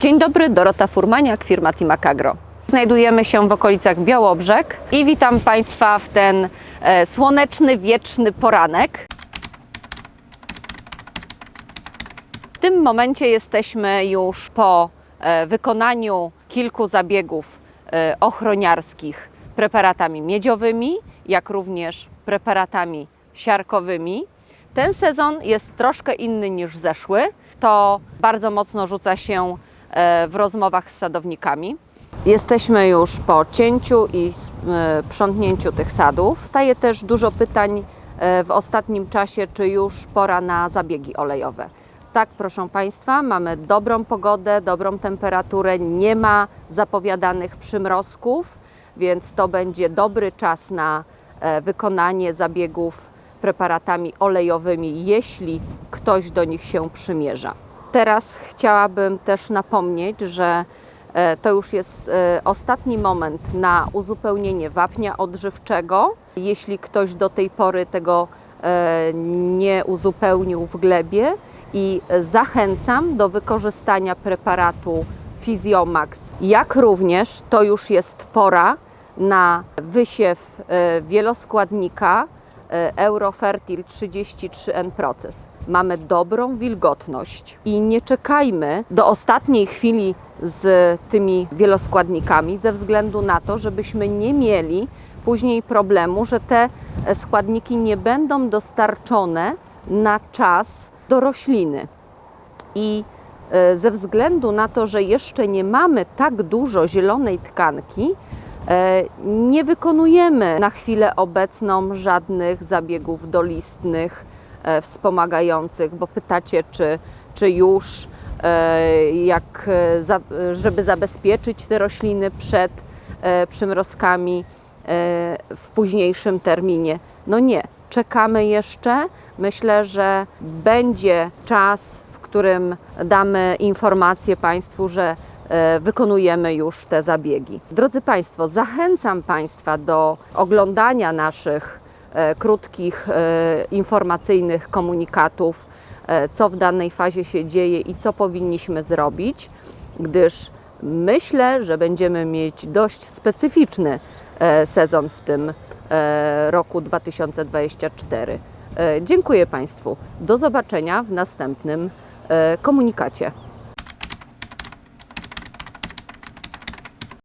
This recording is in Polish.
Dzień dobry, Dorota Furmaniak, firma Timac Agro. Znajdujemy się w okolicach Białobrzeg i witam Państwa w ten e, słoneczny, wieczny poranek. W tym momencie jesteśmy już po e, wykonaniu kilku zabiegów e, ochroniarskich preparatami miedziowymi, jak również preparatami siarkowymi. Ten sezon jest troszkę inny niż zeszły. To bardzo mocno rzuca się w rozmowach z sadownikami. Jesteśmy już po cięciu i s- e, sprzątnięciu tych sadów. Staje też dużo pytań e, w ostatnim czasie, czy już pora na zabiegi olejowe. Tak, proszę Państwa, mamy dobrą pogodę, dobrą temperaturę, nie ma zapowiadanych przymrozków, więc to będzie dobry czas na e, wykonanie zabiegów preparatami olejowymi, jeśli ktoś do nich się przymierza. Teraz chciałabym też napomnieć, że e, to już jest e, ostatni moment na uzupełnienie wapnia odżywczego. Jeśli ktoś do tej pory tego e, nie uzupełnił w glebie i zachęcam do wykorzystania preparatu Physiomax, jak również to już jest pora na wysiew wieloskładnika Eurofertil 33N Proces. Mamy dobrą wilgotność i nie czekajmy do ostatniej chwili z tymi wieloskładnikami, ze względu na to, żebyśmy nie mieli później problemu, że te e, składniki nie będą dostarczone na czas do rośliny. I e, ze względu na to, że jeszcze nie mamy tak dużo zielonej tkanki, e, nie wykonujemy na chwilę obecną żadnych zabiegów dolistnych e, wspomagających, bo pytacie, czy, czy już e, jak, e, żeby zabezpieczyć te rośliny przed e, przymrozkami e, w późniejszym terminie. No nie, czekamy jeszcze. Myślę, że będzie czas, w którym damy informację Państwu, że e, wykonujemy już te zabiegi. Drodzy Państwo, zachęcam Państwa do oglądania naszych e, krótkich e, informacyjnych komunikatów, e, co w danej fazie się dzieje i co powinniśmy zrobić, gdyż myślę, że będziemy mieć dość specyficzny e, sezon w tym e, roku 2024. E, Dziękuję Państwu. Do zobaczenia w następnym e, komunikacie.